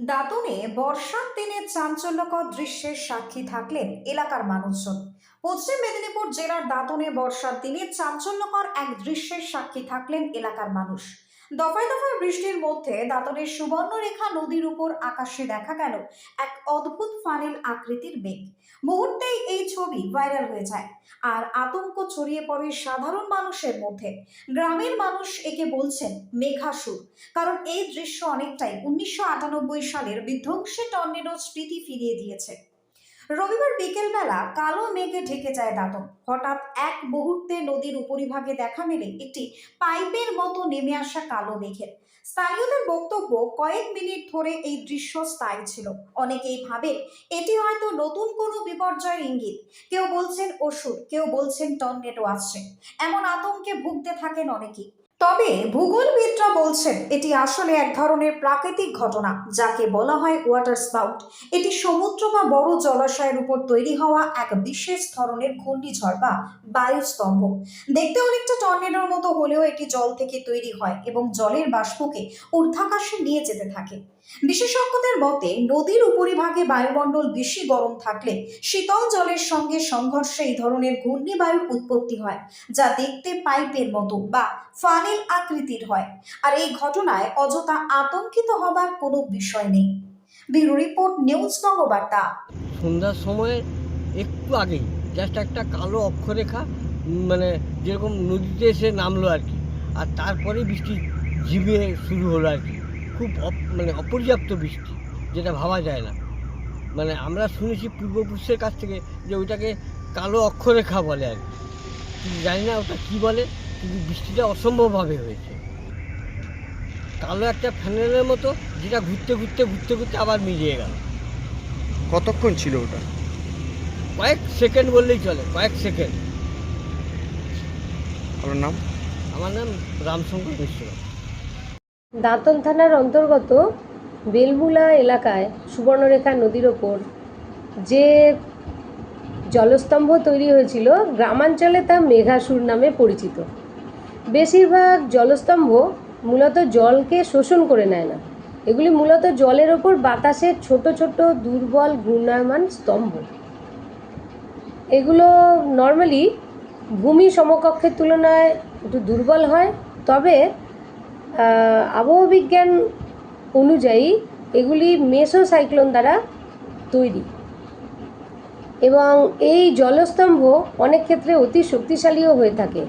দাতনে বর্ষার দিনে চাঞ্চল্যকর দৃশ্যের সাক্ষী থাকলেন এলাকার মানুষজন। পশ্চিম মেদিনীপুর জেলার দাতনে বর্ষার দিনে চাঞ্চল্যকর এক দৃশ্যের সাক্ষী থাকলেন এলাকার মানুষ। দফায় দফায় বৃষ্টির মধ্যে দাতনের সুবর্ণরেখা নদীর উপর আকাশে দেখা গেল এক অদ্ভুত ফানেল আকৃতির মেঘ। মুহূর্তেই এই ছবি ভাইরাল হয়ে যায় আর আতঙ্ক ছড়িয়ে পড়ে সাধারণ মানুষের মধ্যে। গ্রামের মানুষ একে বলছেন মেঘাসুর, কারণ এই দৃশ্য অনেকটাই উনিশশো আটানব্বই সালের বিধ্বংসী টর্নেডো স্মৃতি ফিরিয়ে দিয়েছে। রবিবার বিকেলবেলা কালো মেঘে ঢেকে যায় দাদন হঠাৎ এক মুহূর্তে নদীর উপরিভাগে দেখা মেলে একটি পাইপের মতো নেমে আসা কালো মেঘের স্থানীয়দের বক্তব্য কয়েক মিনিট ধরে এই দৃশ্য স্থায়ী ছিল। অনেকেই ভাবেন এটি হয়তো নতুন কোনো বিপর্যয়ের ইঙ্গিত। কেউ বলছেন অসুর কেউ বলছেন টর্নেডো আসছে। এমন আতঙ্কে ভুগতে থাকেন অনেকেই। তবে ভূগোলবিদরা বলছেন এটি আসলে এক ধরনের প্রাকৃতিক ঘটনা, যাকে বলা হয় ওয়াটার স্পাউট এটি সমুদ্র বা বড় জলাশয়ের উপর তৈরি হওয়া এক বিশেষ ধরনের ঘূর্ণিঝড় বা বায়ুস্তম্ভ। দেখতে অনেকটা টর্নেডোর মতো হলেও এটি জল থেকে তৈরি হয় এবং জলের বাষ্পকে ঊর্ধ্বাকাশে নিয়ে যেতে থাকে। বিশেষজ্ঞদের মতে, নদীর উপরিভাগে বায়ুমণ্ডল বেশি গরম থাকলে শীতল জলের সঙ্গে সংঘর্ষে এই ধরনের ঘূর্ণিবায়ুর উৎপত্তি হয়, যা দেখতে পাইপের মতো বা ফানেল আকৃতির হয়। আর এই ঘটনায় অযথা আতঙ্কিত হবার কোনো বিষয় নেই। ব্যুরো রিপোর্ট, নিউজ বঙ্গবার্তা সন্ধ্যার সময় একটু আগেই জাস্ট একটা কালো অক্ষরেখা মানে যেরকম নদীতে এসে নামলো আর কি। আর তারপরে বৃষ্টি ঝিমিয়ে শুরু হলো আর কি। খুব মানে অপর্যাপ্ত বৃষ্টি যেটা ভাবা যায় না। মানে আমরা শুনেছি পূর্বপুরুষের কাছ থেকে যে ওইটাকে কালো অক্ষরেখা বলে আর কি। জানি না ওটা কী বলে কিন্তু বৃষ্টিটা অসম্ভবভাবে হয়েছে। কালো একটা ফ্যানেলের মতো যেটা ঘুরতে ঘুরতে ঘুরতে ঘুরতে আবার মিলিয়ে গেল। কতক্ষণ ছিল ওটা? কয়েক সেকেন্ড বললেই চলে কয়েক সেকেন্ড। আপনার নাম? আমার নাম রামশঙ্কর মিশ্র। দাঁতন থানার অন্তর্গত বেলমুলা এলাকায় সুবর্ণরেখা নদীর ওপর যে জলস্তম্ভ তৈরি হয়েছিল, গ্রামাঞ্চলে তা মেঘাসুর নামে পরিচিত। বেশিরভাগ জলস্তম্ভ মূলত জলকে শোষণ করে নেয় না। এগুলি মূলত জলের ওপর বাতাসের ছোট ছোট দুর্বল ঘূর্ণায়মান স্তম্ভ। এগুলো নর্মালি ভূমি সমকক্ষের তুলনায় একটু দুর্বল হয়, তবে আবহাওয়া বিজ্ঞান অনুযায়ী এগুলি মেসো সাইক্লোন দ্বারা তৈরি। এবং এই জলস্তম্ভ অনেক ক্ষেত্রে অতি শক্তিশালীও হয়ে থাকে।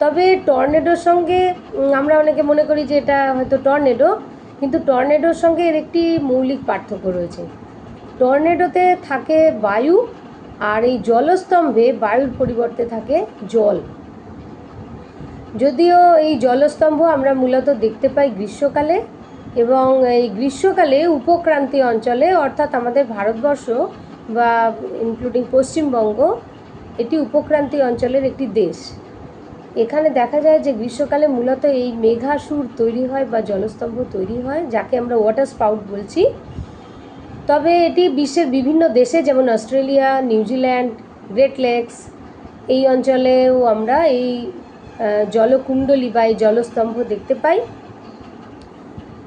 তবে টর্নেডোর সঙ্গে আমরা অনেকে মনে করি যে এটা হয়তো টর্নেডো, কিন্তু টর্নেডোর সঙ্গে এর একটি মৌলিক পার্থক্য রয়েছে। টর্নেডোতে থাকে বায়ু, আর এই জলস্তম্ভে বায়ুর পরিবর্তে থাকে জল। যদিও এই জলস্তম্ভ আমরা মূলত দেখতে পাই গ্রীষ্মকালে এবং এই গ্রীষ্মকালে উপক্রান্তি অঞ্চলে, অর্থাৎ আমাদের ভারতবর্ষ বা ইনক্লুডিং পশ্চিমবঙ্গ, এটি উপক্রান্তি অঞ্চলের একটি দেশ। এখানে দেখা যায় যে গ্রীষ্মকালে মূলত এই মেঘাসুর তৈরি হয় বা জলস্তম্ভ তৈরি হয়, যাকে আমরা ওয়াটার স্পাউট বলছি। তবে এটি বিশ্বের বিভিন্ন দেশে, যেমন অস্ট্রেলিয়া, নিউজিল্যান্ড, গ্রেট লেকস, এই অঞ্চলেও আমরা এই জলকুণ্ডলী বা এই জলস্তম্ভ দেখতে পাই।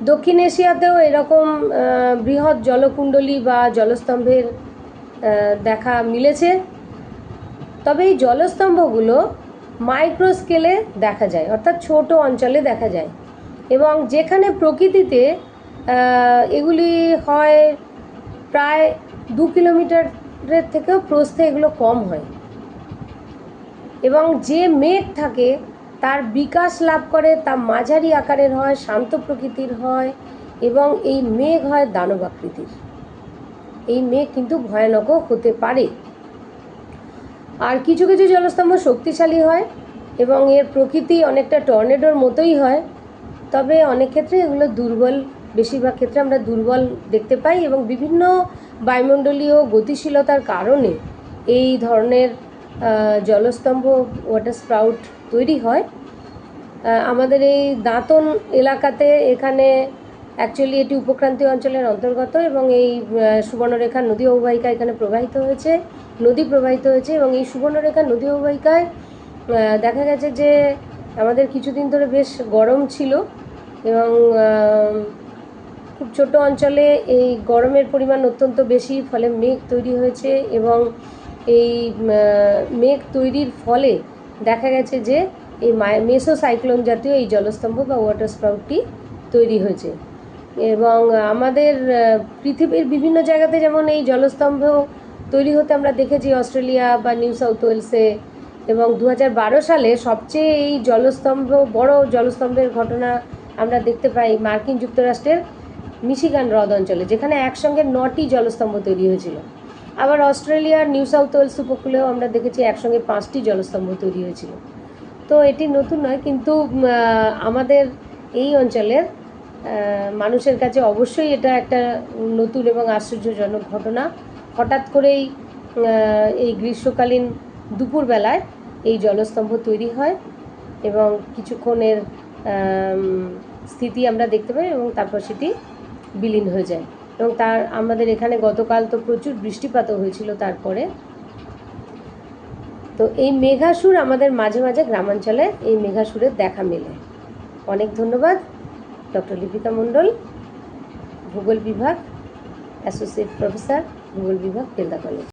দক্ষিণ এশিয়াতেও এরকম বৃহৎ জলকুণ্ডলী বা জলস্তম্ভের দেখা মিলেছে। তবে এই জলস্তম্ভগুলো মাইক্রো স্কেলে দেখা যায়, অর্থাৎ ছোট অঞ্চলে দেখা যায়। এবং যেখানে প্রকৃতিতে এগুলি হয় প্রায় দু কিলোমিটারের থেকেও প্রস্থে এগুলো কম হয়। এবং যে মেঘ থাকে, তার বিকাশ লাভ করে, তা মাঝারি আকারের হয়, শান্ত প্রকৃতির হয় এবং এই মেঘ হয় দানব আকৃতির। এই মেঘ কিন্তু ভয়ানকও হতে পারে। আর কিছু কিছু জলস্তম্ভ শক্তিশালী হয় এবং এর প্রকৃতি অনেকটা টর্নেডোর মতোই হয়। তবে অনেক ক্ষেত্রে এগুলো দুর্বল, বেশিরভাগ ক্ষেত্রে আমরা দুর্বল দেখতে পাই এবং বিভিন্ন বায়ুমণ্ডলীয় গতিশীলতার কারণে এই ধরনের জলস্তম্ভ ওয়াটার স্প্রাউট তৈরি হয়। আমাদের এই দাঁতন এলাকাতে এখানে অ্যাকচুয়ালি এটি উপক্রান্তীয় অঞ্চলের অন্তর্গত এবং এই সুবর্ণরেখা নদী অববাহিকা এখানে প্রবাহিত হয়েছে, নদী প্রবাহিত হয়েছে এবং এই সুবর্ণরেখা নদী অববাহিকায় দেখা গেছে যে আমাদের কিছুদিন ধরে বেশ গরম ছিল এবং খুব ছোট অঞ্চলে এই গরমের পরিমাণ অত্যন্ত বেশি, ফলে মেঘ তৈরি হয়েছে এবং এই মেঘ তৈরির ফলে দেখা গেছে যে এই মেসো সাইক্লোন জাতীয় এই জলস্তম্ভ বা ওয়াটার স্প্রাউটটি তৈরি হয়েছে। এবং আমাদের পৃথিবীর বিভিন্ন জায়গাতে যেমন এই জলস্তম্ভ তৈরি হতে আমরা দেখেছি অস্ট্রেলিয়া বা নিউ সাউথ ওয়েলসে এবং দু হাজার বারো সালে সবচেয়ে এই জলস্তম্ভ, বড় জলস্তম্ভের ঘটনা আমরা দেখতে পাই মার্কিন যুক্তরাষ্ট্রের মিশিগান হ্রদ অঞ্চলে, যেখানে একসঙ্গে নটি জলস্তম্ভ তৈরি হয়েছিল। আবার অস্ট্রেলিয়ার নিউ সাউথ ওয়েলস উপকূলেও আমরা দেখেছি একসঙ্গে পাঁচটি জলস্তম্ভ তৈরি হয়েছিল। তো এটি নতুন নয়, কিন্তু আমাদের এই অঞ্চলের মানুষের কাছে অবশ্যই এটা একটা নতুন এবং আশ্চর্যজনক ঘটনা। হঠাৎ করেই এই গ্রীষ্মকালীন দুপুরবেলায় এই জলস্তম্ভ তৈরি হয় এবং কিছুক্ষণের স্থিতি আমরা দেখতে পাই এবং তারপর সেটি বিলীন হয়ে যায়। এবং তার, আমাদের এখানে গতকাল তো প্রচুর বৃষ্টিপাতও হয়েছিল তারপরে। তো এই মেঘাসুর আমাদের মাঝে মাঝে গ্রামাঞ্চলে এই মেঘাসুরের দেখা মেলে। অনেক ধন্যবাদ, ডক্টর লিপিকা মণ্ডল, ভূগোল বিভাগ, অ্যাসোসিয়েট প্রফেসর, ভূগোল বিভাগ, কেলদা কলেজ।